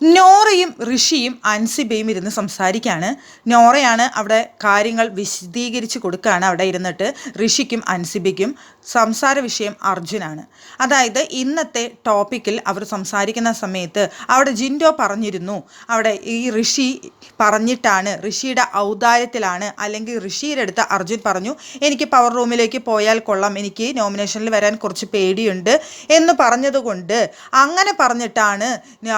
No, നോറയും ഋഷിയും അൻസിബയും ഇരുന്ന് സംസാരിക്കുകയാണ് നോറയാണ് അവിടെ കാര്യങ്ങൾ വിശദീകരിച്ച് കൊടുക്കുകയാണ് അവിടെ ഇരുന്നിട്ട് ഋഷിക്കും അൻസിബയ്ക്കും സംസാര വിഷയം അർജുനാണ്. അതായത് ഇന്നത്തെ ടോപ്പിക്കിൽ അവർ സംസാരിക്കുന്ന സമയത്ത് അവിടെ ജിൻഡോ പറഞ്ഞിരുന്നു. അവിടെ ഈ ഋഷി പറഞ്ഞിട്ടാണ് ഋഷിയുടെ ഔദാര്യത്തിലാണ് അല്ലെങ്കിൽ ഋഷിയുടെ അടുത്ത് അർജുൻ പറഞ്ഞു എനിക്ക് പവർ റൂമിലേക്ക് പോയാൽ കൊള്ളാം എനിക്ക് നോമിനേഷനിൽ വരാൻ കുറച്ച് പേടിയുണ്ട് എന്ന് പറഞ്ഞതുകൊണ്ട് അങ്ങനെ പറഞ്ഞിട്ടാണ്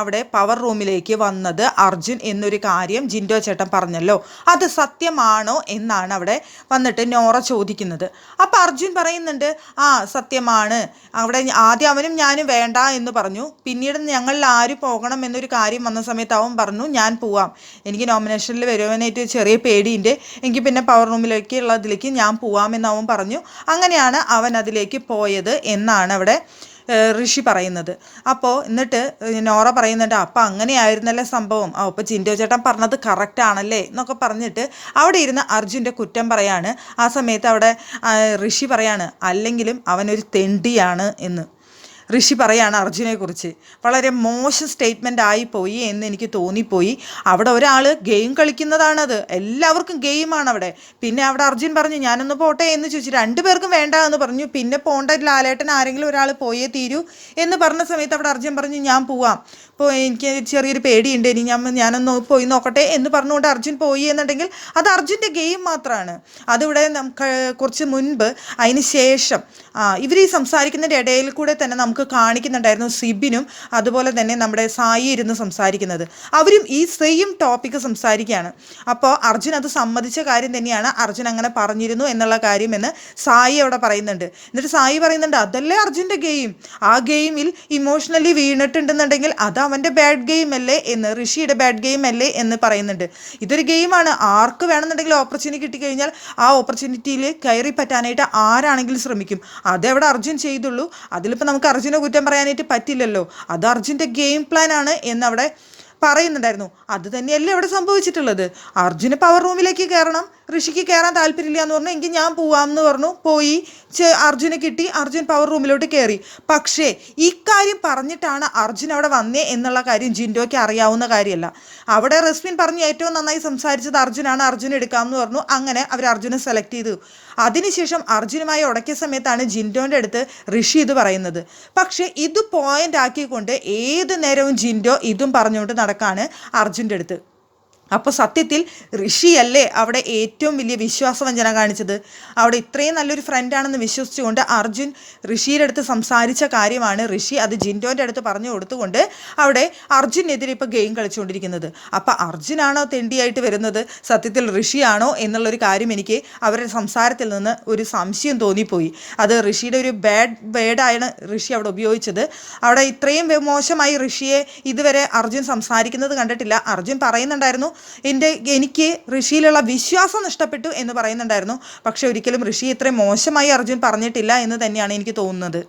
അവിടെ പവർ റൂമിലേക്ക് വന്നത് അർജുൻ എന്നൊരു കാര്യം ജിൻഡോ ചേട്ടൻ പറഞ്ഞല്ലോ. അത് സത്യമാണോ എന്നാണ് അവിടെ വന്നിട്ട് നോറ ചോദിക്കുന്നത്. അപ്പം അർജുൻ പറയുന്നുണ്ട് ആ സത്യമാണ്. അവിടെ ആദ്യം അവനും ഞാനും വേണ്ട എന്ന് പറഞ്ഞു. പിന്നീട് ഞങ്ങളിൽ ആര് പോകണം എന്നൊരു കാര്യം വന്ന സമയത്ത് അവൻ പറഞ്ഞു ഞാൻ പോവാം. എനിക്ക് നോമിനേഷനിൽ വരുവാനായിട്ട് ചെറിയ പേടിയുണ്ട്. എനിക്ക് പിന്നെ പവർ റൂമിലേക്ക് ഉള്ളതിലേക്ക് ഞാൻ പോവാമെന്ന് അവൻ പറഞ്ഞു. അങ്ങനെയാണ് അവൻ അതിലേക്ക് പോയത് എന്നാണ് അവിടെ ഋഷി പറയുന്നത്. അപ്പോൾ എന്നിട്ട് നോറ പറയുന്നുണ്ട് അപ്പം അങ്ങനെയായിരുന്നല്ലേ സംഭവം? ആ അപ്പോൾ ചിൻഡോ ചേട്ടൻ പറഞ്ഞത് കറക്റ്റ് ആണല്ലേ? എന്നൊക്കെ പറഞ്ഞിട്ട് അവിടെ ഇരുന്ന് അർജുന്റെ കുറ്റം പറയാണ്. ആ സമയത്ത് അവിടെ ഋഷി പറയാണ് അല്ലെങ്കിലും അവനൊരു തെണ്ടിയാണ് എന്ന്. ഋഷി പറയാണ് അർജുനെ കുറിച്ച് വളരെ മോശം സ്റ്റേറ്റ്മെന്റ് ആയിപ്പോയി എന്ന് എനിക്ക് തോന്നിപ്പോയി. അവിടെ ഒരാൾ ഗെയിം കളിക്കുന്നതാണത്. എല്ലാവർക്കും ഗെയിമാണ് അവിടെ പിന്നെ അവിടെ അർജുൻ പറഞ്ഞു ഞാനൊന്ന് പോട്ടെ എന്ന് ചോദിച്ചു. രണ്ടുപേർക്കും വേണ്ട എന്ന് പറഞ്ഞു. പിന്നെ പോണ്ട ലാലേട്ടൻ ആരെങ്കിലും ഒരാൾ പോയേ തീരൂ എന്ന് പറഞ്ഞ സമയത്ത് അവിടെ അർജുൻ പറഞ്ഞു ഞാൻ പോവാം. ഇപ്പോൾ എനിക്ക് ചെറിയൊരു പേടിയുണ്ട്. ഇനി ഞാൻ ഞാനൊന്ന് പോയി നോക്കട്ടെ എന്ന് പറഞ്ഞുകൊണ്ട് അർജുൻ പോയി എന്നുണ്ടെങ്കിൽ അത് അർജുന്റെ ഗെയിം മാത്രമാണ് അതിവിടെ നമുക്ക് കുറച്ച് മുൻപ് അതിന് ശേഷം ഇവർ ഈ സംസാരിക്കുന്നതിന്റെ ഇടയിൽ കൂടെ തന്നെ നമുക്ക് കാണിക്കുന്നുണ്ടായിരുന്നു സിബിനും അതുപോലെ തന്നെ നമ്മുടെ സായി ഇരുന്ന് സംസാരിക്കുന്നത്. അവരും ഈ സെയിം ടോപ്പിക്ക് സംസാരിക്കുകയാണ്. അപ്പോൾ അർജുൻ അത് സമ്മതിച്ച കാര്യം തന്നെയാണ് അർജുൻ അങ്ങനെ പറഞ്ഞിരുന്നു എന്നുള്ള കാര്യം എന്ന് സായി അവിടെ പറയുന്നുണ്ട്. എന്നിട്ട് സായി പറയുന്നുണ്ട് അതല്ലേ അർജുന്റെ ഗെയിം ആ ഗെയിമിൽ ഇമോഷണലി വീണിട്ടുണ്ടെന്നുണ്ടെങ്കിൽ അത് അവന്റെ ബാഡ് ഗെയിം അല്ലേ? എന്ന് ഋഷിയുടെ ബാഡ് ഗെയിം അല്ലേ എന്ന് പറയുന്നുണ്ട്. ഇതൊരു ഗെയിമാണ് ആർക്ക് വേണമെന്നുണ്ടെങ്കിൽ ഓപ്പർച്യൂണിറ്റി കിട്ടിക്കഴിഞ്ഞാൽ ആ ഓപ്പർച്യൂണിറ്റിയിൽ കയറി പറ്റാനായിട്ട് ആരാണെങ്കിലും ശ്രമിക്കും. അതെവിടെ അർജുൻ ചെയ്തുള്ളൂ. അതിലിപ്പോൾ നമുക്ക് അർജുനെ കുറ്റം പറയാനായിട്ട് പറ്റില്ലല്ലോ. അത് അർജുന്റെ ഗെയിം പ്ലാൻ ആണ് എന്നവിടെ പറയുന്നുണ്ടായിരുന്നു. അത് തന്നെയല്ലേ അവിടെ സംഭവിച്ചിട്ടുള്ളത്. അർജുന് പവർ റൂമിലേക്ക് കയറണം. ഋഷിക്ക് കയറാൻ താല്പര്യമില്ല എന്ന് പറഞ്ഞു. എങ്കിൽ ഞാൻ പോവാം എന്ന് പറഞ്ഞു. പോയി അർജുനെ കിട്ടി. അർജുൻ പവർ റൂമിലോട്ട് കയറി. പക്ഷേ ഇക്കാര്യം പറഞ്ഞിട്ടാണ് അർജുൻ അവിടെ വന്നേ എന്നുള്ള കാര്യം ജിൻഡോയ്ക്ക് അറിയാവുന്ന കാര്യമല്ല. അവിടെ റസ്മിൻ പറഞ്ഞ് ഏറ്റവും നന്നായി സംസാരിച്ചത് അർജുനാണ്. അർജുൻ എടുക്കാമെന്ന് പറഞ്ഞു. അങ്ങനെ അവർ അർജുനെ സെലക്ട് ചെയ്തു. അതിനുശേഷം അർജുനുമായി ഉടക്കിയ സമയത്താണ് ജിൻഡോന്റെ അടുത്ത് ഋഷി ഇത് പറയുന്നത്. പക്ഷേ ഇത് പോയിന്റ് ആക്കിക്കൊണ്ട് ഏത് നേരവും ജിൻഡോ ഇതും പറഞ്ഞുകൊണ്ട് നടക്കാണ് അർജുന്റെ അടുത്ത്. അപ്പോൾ സത്യത്തിൽ ഋഷിയല്ലേ അവിടെ ഏറ്റവും വലിയ വിശ്വാസവഞ്ചന കാണിച്ചത്? അവിടെ ഇത്രയും നല്ലൊരു ഫ്രണ്ടാണെന്ന് വിശ്വസിച്ചുകൊണ്ട് അർജുൻ ഋഷിയുടെ അടുത്ത് സംസാരിച്ച കാര്യമാണ് ഋഷി അത് ജിൻഡോന്റെ അടുത്ത് പറഞ്ഞു കൊടുത്തുകൊണ്ട് അവിടെ അർജുനെതിരെ ഇപ്പോൾ ഗെയിം കളിച്ചുകൊണ്ടിരിക്കുന്നത്. അപ്പോൾ അർജുനാണോ തെണ്ടിയായിട്ട് വരുന്നത്? സത്യത്തിൽ ഋഷിയാണോ എന്നുള്ളൊരു കാര്യം എനിക്ക് അവരുടെ സംസാരത്തിൽ നിന്ന് ഒരു സംശയം തോന്നിപ്പോയി. അത് ഋഷിയുടെ ഒരു ബാഡ് വേർഡാണ് ഋഷി അവിടെ ഉപയോഗിച്ചത്. അവിടെ ഇത്രയും മോശമായി ഋഷിയെ ഇതുവരെ അർജുൻ സംസാരിക്കുന്നത് കണ്ടിട്ടില്ല. അർജുൻ പറയുന്നുണ്ടായിരുന്നു എന്റെ എനിക്ക് ഋഷിയിലുള്ള വിശ്വാസം നഷ്ടപ്പെട്ടു എന്ന് പറയുന്നുണ്ടായിരുന്നു. പക്ഷെ ഒരിക്കലും ഋഷി ഇത്രയും മോശമായി അർജുൻ പറഞ്ഞിട്ടില്ല എന്ന് തന്നെയാണ് എനിക്ക് തോന്നുന്നത്.